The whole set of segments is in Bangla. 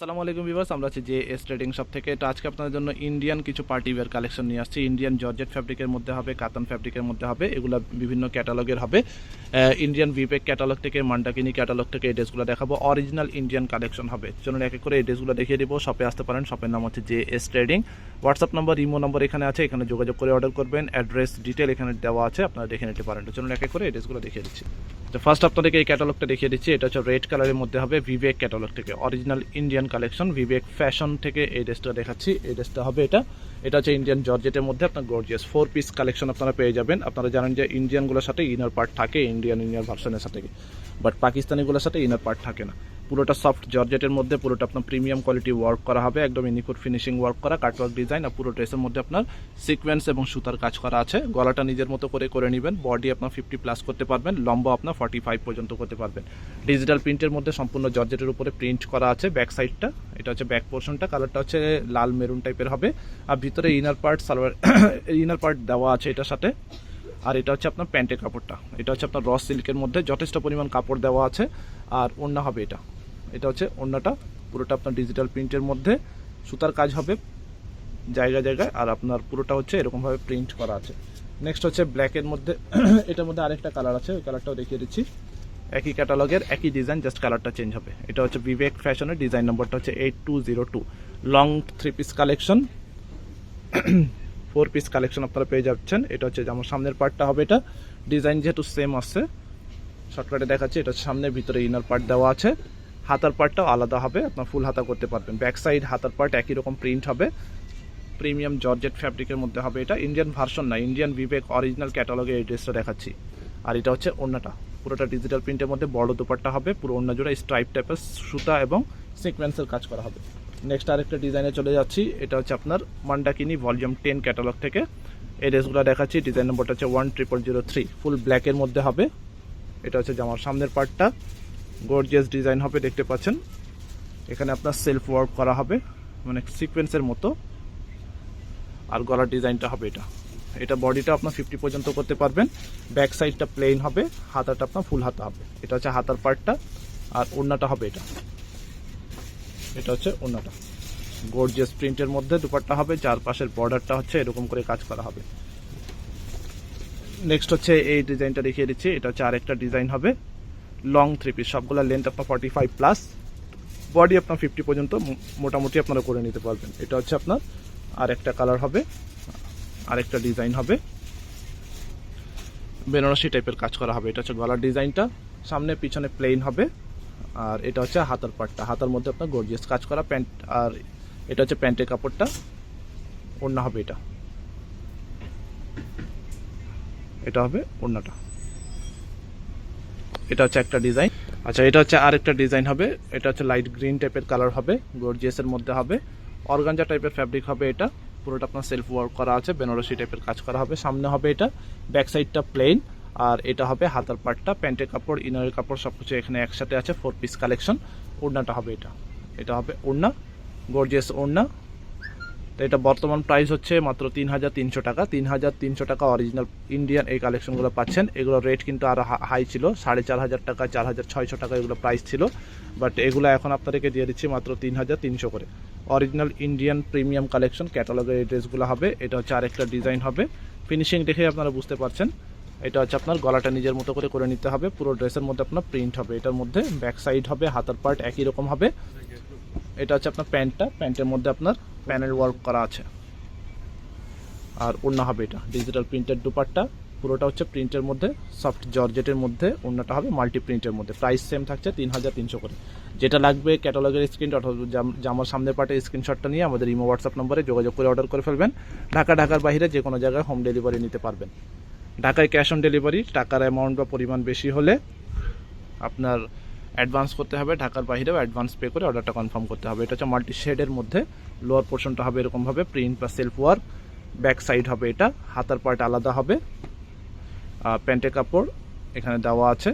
আসসালামু আলাইকুম ভিউয়ার্স, আমরা আছি যে এস ট্রেডিং শপ থেকে। তো আজকে আপনাদের জন্য ইন্ডিয়ান কিছু পার্টি ওয়্যার কালেকশন নিয়ে আসছি। ইন্ডিয়ান জর্জেট ফ্যাব্রিকের মধ্যে হবে, কাতান ফ্যাব্রিকের মধ্যে হবে, এগুলো বিভিন্ন ক্যাটালগের হবে। ইন্ডিয়ান ভিপেক ক্যাটালগ থেকে, মান্ডাকিনি ক্যাটালগ থেকে এই ড্রেসগুলো দেখাবো। অরিজিনাল ইন্ডিয়ান কালেকশন হবে। চলুন এক এক করে এই ড্রেসগুলো দেখিয়ে দিব। শপে আসতে পারেন। শপের নাম হচ্ছে J S trading. WhatsApp number, imo number এখানে আছে, এখানে যোগাযোগ করে অর্ডার করবেন। অ্যাড্রেস, ডিটেল এখানে দেওয়া আছে, আপনারা দেখে নিতে পারেন। চলুন এক এক করে এই ড্রেসগুলো দেখিয়ে দিচ্ছি। তো ফার্স্ট আপনাদেরকে এই ক্যাটালগটা দেখিয়ে দিচ্ছি। এটা হচ্ছে রেড কালারের মধ্যে হবে ভিভেক ক্যাটালগ থেকে। Original Indian collection Vivek fashion থেকে এই ড্রেসটা দেখাচ্ছি। এই ড্রেসটা হবে এটা। এটা হচ্ছে ইন্ডিয়ান জর্জেটের মধ্যে আপনার গর্জিয়াস ফোর পিস কালেকশন আপনারা পেয়ে যাবেন। আপনারা জানেন যে ইন্ডিয়ানগুলোর সাথে ইনার পার্ট থাকে ইন্ডিয়ান ইনার ভার্সনের সাথে। বাট পাকিস্তানিগুলোর সাথে ইনার পার্ট থাকে না। পুরোটা সফট জর্জেটের মধ্যে পুরোটা আপনার প্রিমিয়াম কোয়ালিটি ওয়ার্ক করা হবে একদম নিখুঁত ফিনিশিং ওয়ার্ক করা কাটওয়ার্ক ডিজাইন আর পুরো ড্রেসের মধ্যে আপনার সিকোয়েন্স এবং সুতার কাজ করা আছে। গলাটা নিজের মতো করে করে নেবেন বডি আপনার ফিফটি প্লাস করতে পারবেন, লম্বা আপনার ফর্টি ফাইভ পর্যন্ত করতে পারবেন। ডিজিটাল প্রিন্টের মধ্যে সম্পূর্ণ জর্জেটের উপরে প্রিন্ট করা আছে ব্যাক সাইডটা এটা হচ্ছে ব্যাক পোর্শনটা কালারটা হচ্ছে লাল মেরুন টাইপের হবে। আর ভিতরে inner part salwar inner part দেওয়া আছে এটার সাথে। আর এটা হচ্ছে আপনার প্যান্টের কাপড়টা, এটা হচ্ছে আপনার রস সিল্কের মধ্যে যথেষ্ট পরিমাণ কাপড় দেওয়া আছে। আর ওড়না হবে এটা। এটা হচ্ছে ওড়নাটা, পুরোটা আপনার ডিজিটাল প্রিন্টের মধ্যে। সুতার কাজ হবে জায়গা জায়গায়, আর আপনার পুরোটা হচ্ছে এরকমভাবে প্রিন্ট করা আছে। নেক্সট হচ্ছে ব্ল্যাকের মধ্যে, এটার মধ্যে আরেকটা কালার আছে, ওই কালারটাও দেখিয়ে দিচ্ছি। একই ক্যাটালগের একই ডিজাইন জাস্ট কালারটা চেঞ্জ হবে। এটা হচ্ছে বিবেক ফ্যাশনের ডিজাইন নম্বরটা হচ্ছে eight two zero two long three piece collection four piece collection আপনারা পেয়ে যাচ্ছেন। এটা হচ্ছে যেমন সামনের পার্টটা হবে এটা। ডিজাইন যেহেতু সেম আসছে শর্টকাটে দেখাচ্ছি, এটা সামনের ভিতরে ইনার পার্ট দেওয়া আছে। হাতার পার্টটাও আলাদা হবে, আপনার ফুল হাতা করতে পারবেন। ব্যাক সাইড হাতার পার্ট একই রকম প্রিন্ট হবে। প্রিমিয়াম জর্জেট ফ্যাব্রিকের মধ্যে হবে এটা। ইন্ডিয়ান ভার্সন না ইন্ডিয়ান বিবেক অরিজিনাল ক্যাটালগে এই ড্রেসটা দেখাচ্ছি। আর এটা হচ্ছে ওড়নাটা পুরোটা ডিজিটাল প্রিন্টের মধ্যে বড় দুপাট্টা হবে, পুরো ওড়না জোড়া স্ট্রাইপ টাইপের সুতা এবং সিকোয়েন্সের কাজ করা হবে। নেক্সট আরেকটা ডিজাইনে চলে যাচ্ছি। এটা হচ্ছে আপনার মান্ডাকিনি ভলিউম টেন ক্যাটালগ থেকে। এই ড্রেসগুলো দেখাচ্ছি। ডিজাইন নম্বরটা হচ্ছে one triple zero three full ব্ল্যাকের মধ্যে হবে। এটা হচ্ছে জামার সামনের পার্টটা গর্জিয়াস ডিজাইন হবে, দেখতে পাচ্ছেন। এখানে আপনার সেলফ ওয়ার্ক করা হবে মানে সিকোয়েন্সের মতো। আর গলার ডিজাইনটা হবে এটা। এটা বডিটা আপনার ফিফটি পর্যন্ত করতে পারবেন। ব্যাক সাইডটা প্লেন হবে, হাতাটা আপনার ফুল হাতা হবে। এটা হচ্ছে হাতার পার্টটা আর ওড়নাটা হবে এটা। এটা হচ্ছে ওড়নাটা। গর্জিয়াস প্রিন্টের মধ্যে দুপাট্টা হবে, চারপাশের বর্ডারটা হচ্ছে এরকম করে কাজ করা হবে। নেক্সট হচ্ছে এই ডিজাইনটা দেখিয়ে দিচ্ছি। এটা হচ্ছে আরেকটা ডিজাইন হবে। লং থ্রি পিস সবগুলো লেন্থ আপনার ফর্টি ফাইভ প্লাস বডি আপনার ফিফটি পর্যন্ত মোটামুটি আপনারা করে নিতে পারবেন। এটা হচ্ছে আপনার আরেকটা কালার হবে, আরেকটা ডিজাইন হবে। বেনারসি টাইপের কাজ করা হবে। এটা হচ্ছে গলার ডিজাইনটা সামনে পিছনে প্লেন হবে। আর এটা হচ্ছে হাতার পাটটা। হাতার মধ্যে আপনার গর্জিয়াস কাজ করা প্যান্ট, আর এটা হচ্ছে প্যান্টের কাপড়টা। ওড়না হবে এটা। এটা হবে ওড়নাটা। এটা হচ্ছে একটা ডিজাইন। আচ্ছা এটা হচ্ছে আরেকটা ডিজাইন হবে। এটা হচ্ছে লাইট গ্রিন টাইপের কালার হবে গর্জিয়াসের মধ্যে হবে। অর্গানজা টাইপের ফ্যাব্রিক হবে এটা। পুরোটা আপনার সেলফ ওয়ার্ক করা আছে, বেনারসি টাইপের কাজ করা হবে। সামনে হবে এটা ব্যাক সাইডটা প্লেন আর এটা হবে হাতার পার্টটা প্যান্টের কাপড়, ইনারের কাপড় সব কিছু এখানে একসাথে আছে ফোর পিস কালেকশন ওড়নাটা হবে এটা। এটা হবে ওড়না, গর্জিয়াস ওড়না। তো এটা বর্তমান প্রাইস হচ্ছে মাত্র তিন হাজার তিনশো টাকা। তিন হাজার তিনশো টাকা অরিজিনাল ইন্ডিয়ান এই কালেকশনগুলো পাচ্ছেন। এগুলো রেট কিন্তু আরও হাই ছিল। সাড়ে চার হাজার টাকা, চার হাজার ছয়শো টাকা এগুলো প্রাইস ছিল। বাট এগুলো এখন আপনাদেরকে দিয়ে দিচ্ছি মাত্র তিন হাজার তিনশো করে। অরিজিনাল ইন্ডিয়ান প্রিমিয়াম কালেকশন ক্যাটালগের এই ড্রেসগুলো হবে। এটা হচ্ছে আরেকটা ডিজাইন হবে। ফিনিশিং দেখে আপনারা বুঝতে পারছেন। এটা হচ্ছে আপনার গলাটা নিজের মতো করে করে নিতে হবে। পুরো ড্রেসের মধ্যে আপনার প্রিন্ট হবে। এটার মধ্যে ব্যাক সাইড হবে, হাতার পার্ট একই রকম হবে। এটা হচ্ছে আপনার প্যান্টটা প্যান্টের মধ্যে আপনার প্যানেল ওয়ার্ক করা আছে। আর ওড়না হবে এটা ডিজিটাল প্রিন্টের দুপারটা পুরোটা হচ্ছে প্রিন্টের মধ্যে সফট জর্জেটের মধ্যে, ওড়নাটা হবে মাল্টি প্রিন্টের মধ্যে। প্রাইস সেম থাকছে তিন হাজার তিনশো করে। যেটা লাগবে ক্যাটালগের স্ক্রিনটা অথবা জাম- জামার সামনের পার্টে স্ক্রিনশটটা নিয়ে আমাদের ইমো হোয়াটসঅ্যাপ নম্বরে যোগাযোগ করে অর্ডার করে ফেলবেন। ঢাকা, ঢাকার বাইরে যে কোনো জায়গায় হোম ডেলিভারি নিতে পারবেন। ঢাকায় ক্যাশ অন ডেলিভারি টাকার অ্যামাউন্ট বা পরিমাণ বেশি হলে আপনার অ্যাডভান্স করতে হবে, ঢাকার বাইরেও অ্যাডভান্স পে করে অর্ডারটা কনফার্ম করতে হবে। এটা হচ্ছে মাল্টি শেডের মধ্যে লোয়ার পোর্শনটা হবে এরকমভাবে প্রিন্ট বা সেলফ ওয়ার্ক ব্যাক সাইড হবে এটা, হাতার পার্ট আলাদা হবে। প্যান্টের কাপড় এখানে দেওয়া আছে।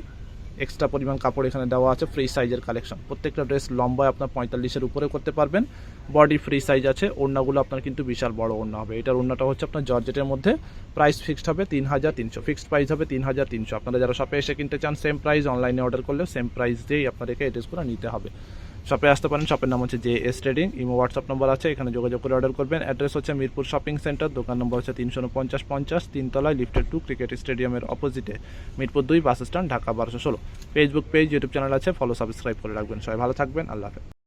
এক্সট্রা পরিমাণ কাপড় এখানে দেওয়া আছে ফ্রি সাইজের কালেকশন প্রত্যেকটা ড্রেস লম্বায় আপনার পঁয়তাল্লিশের উপরে করতে পারবেন। বডি ফ্রি সাইজ আছে, ওড়নাগুলো আপনার কিন্তু বিশাল বড় ওড়না হবে। এটার ওড়নাটা হচ্ছে আপনার জর্জেটের মধ্যে। প্রাইস ফিক্সড হবে তিন হাজার তিনশো। ফিক্সড প্রাইস হবে তিন হাজার তিনশো। আপনারা যারা শপে এসে কিনতে চান সেম প্রাইস অনলাইনে অর্ডার করলে সেম প্রাইস দিয়েই আপনাদেরকে এই ড্রেসগুলো নিতে হবে। শপে আসতে পারেন। শপের নাম হচ্ছে J S trading imo WhatsApp number আছে, এখানে যোগাযোগ করে অর্ডার করবেন। অ্যাড্রেস হচ্ছে মিরপুর শপিং সেন্টার দোকান নম্বর হচ্ছে তিনশো পঞ্চাশ পঞ্চাশ তিনতলায় লিফটেড টু ক্রিকেট স্টেডিয়ামের অপোজিটে মিরপুর দুই, বাস স্ট্যান্ড ঢাকা বারোশো ষোলো। ফেসবুক পেজ ইউটিউব চ্যানেল আছে ফলো সাবস্ক্রাইব করে রাখবেন। সবাই ভালো থাকবেন, আল্লাহ হাফেজ।